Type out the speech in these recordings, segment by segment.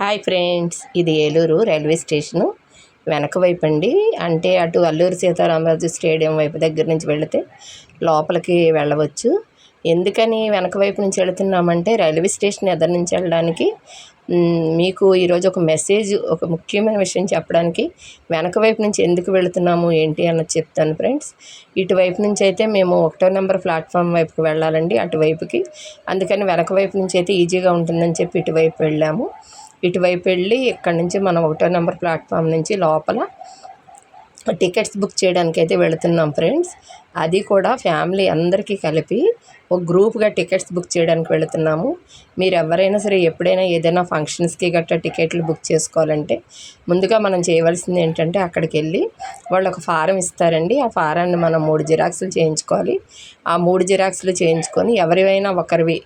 Hi friends ఇది Eluru railway station. వెనక వైపు అండి అంటే అటు అల్లూరు సీతారామరాజు స్టేడియం వైపు దగ్గర నుంచి వెళితే లోపలికి వెళ్ళవచ్చు. ఎందుకని వెనక వైపు నుంచి వెళుతున్నామంటే రైల్వే స్టేషన్ ఎదరి నుంచి వెళ్ళడానికి మీకు ఈరోజు ఒక మెసేజ్ ఒక ముఖ్యమైన విషయం చెప్పడానికి వెనక వైపు నుంచి ఎందుకు వెళుతున్నాము ఏంటి అన్నది చెప్తాను ఫ్రెండ్స్. ఇటువైపు నుంచి అయితే మేము ఒకటో నెంబర్ ప్లాట్ఫామ్ వైపుకి వెళ్ళాలండి అటువైపుకి. అందుకని వెనక వైపు నుంచి అయితే ఈజీగా ఉంటుందని చెప్పి ఇటువైపు వెళ్ళాము. ఇటువైపు వెళ్ళి ఇక్కడ నుంచి మనం ఒకటో నెంబర్ ప్లాట్ఫామ్ నుంచి లోపల టికెట్స్ బుక్ చేయడానికి అయితే వెళుతున్నాం ఫ్రెండ్స్. అది కూడా ఫ్యామిలీ అందరికీ కలిపి ఒక గ్రూప్గా టికెట్స్ బుక్ చేయడానికి వెళుతున్నాము. మీరు ఎవరైనా సరే ఎప్పుడైనా ఏదైనా ఫంక్షన్స్కి గట్రా టికెట్లు బుక్ చేసుకోవాలంటే ముందుగా మనం చేయవలసింది ఏంటంటే అక్కడికి వెళ్ళి వాళ్ళు ఒక ఫారం ఇస్తారండి. ఆ ఫారాన్ని మనం మూడు జిరాక్సులు చేయించుకోవాలి. ఆ మూడు జిరాక్సులు చేయించుకొని ఎవరివైనా ఒకరివి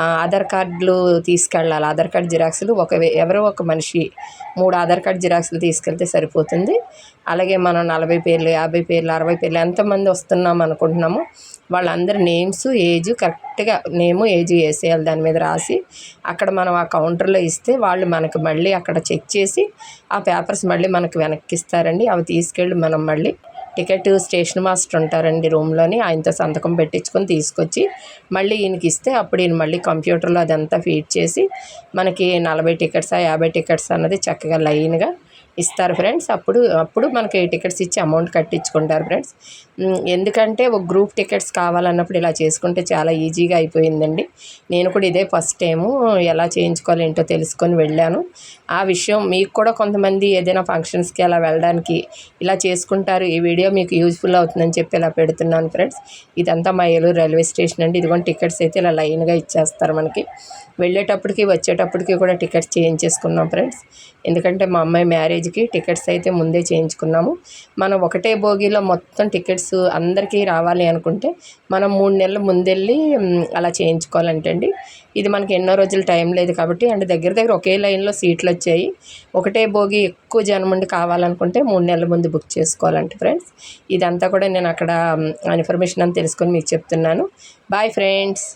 ఆధార్ కార్డులు తీసుకెళ్ళాలి. ఆధార్ కార్డ్ జిరాక్స్లు ఒక వే- ఎవరో ఒక మనిషి మూడు ఆధార్ కార్డ్ జిరాక్స్లు తీసుకెళ్తే సరిపోతుంది. అలాగే మనం నలభై పేర్లు యాభై పేర్లు అరవై పేర్లు ఎంతమంది వస్తున్నాం అనుకుంటున్నామో వాళ్ళందరి నేమ్స్ ఏజ్ కరెక్ట్గా నేము ఏజ్ వేసేయాలి దాని మీద రాసి అక్కడ మనం ఆ కౌంటర్లో ఇస్తే వాళ్ళు మనకి మళ్ళీ అక్కడ చెక్ చేసి ఆ పేపర్స్ మళ్ళీ మనకి వెనక్కి ఇస్తారండి అవి తీసుకెళ్ళి మనం మళ్ళీ టికెట్ స్టేషన్ మాస్టర్ ఉంటారండి రూమ్లోని. ఆయనతో సంతకం పెట్టించుకొని తీసుకొచ్చి మళ్ళీ ఈయనకి ఇస్తే అప్పుడు ఈయన మళ్ళీ కంప్యూటర్లో అదంతా ఫీడ్ చేసి మనకి నలభై టికెట్సా యాభై టికెట్స్ అన్నది చక్కగా లైన్గా ఇస్తారు ఫ్రెండ్స్. అప్పుడు అప్పుడు మనకి టికెట్స్ ఇచ్చి అమౌంట్ కట్టించుకుంటారు ఫ్రెండ్స్. ఎందుకంటే ఒక గ్రూప్ టికెట్స్ కావాలన్నప్పుడు ఇలా చేసుకుంటే చాలా ఈజీగా అయిపోయిందండి. నేను కూడా ఇదే ఫస్ట్ టైము ఎలా చేయించుకోవాలి ఏంటో తెలుసుకొని వెళ్ళాను. ఆ విషయం మీకు కూడా కొంతమంది ఏదైనా ఫంక్షన్స్కి అలా వెళ్ళడానికి ఇలా చేసుకుంటారు. ఈ వీడియో మీకు యూజ్ఫుల్ అవుతుందని చెప్పి ఇలా పెడుతున్నాను ఫ్రెండ్స్. ఇదంతా మా ఏలూరు రైల్వే స్టేషన్ అండి. ఇదిగోండి టికెట్స్ అయితే ఇలా లైన్గా ఇచ్చేస్తారు మనకి. వెళ్ళేటప్పటికి వచ్చేటప్పటికి కూడా టికెట్స్ చేయించేసుకున్నాం ఫ్రెండ్స్. ఎందుకంటే మా అమ్మాయి మ్యారేజ్కి టికెట్స్ అయితే ముందే చేయించుకున్నాము. మనం ఒకటే భోగిలో మొత్తం టికెట్స్ అందరికీ రావాలి అనుకుంటే మనం మూడు నెలల ముందెళ్ళి అలా చేయించుకోవాలంటే అండి ఇది మనకి ఎన్నో రోజులు టైం లేదు కాబట్టి అండ్ దగ్గర దగ్గర ఒకే లైన్లో సీట్లు వచ్చాయి. ఒకటే భోగి ఎక్కువ జనం ఉండి కావాలనుకుంటే మూడు నెలల ముందు బుక్ చేసుకోవాలంటే ఫ్రెండ్స్. ఫ్రెండ్స్ ఇదంతా కూడా నేను అక్కడ ఇన్ఫర్మేషన్ అని తెలుసుకొని మీకు చెప్తున్నాను. Bye friends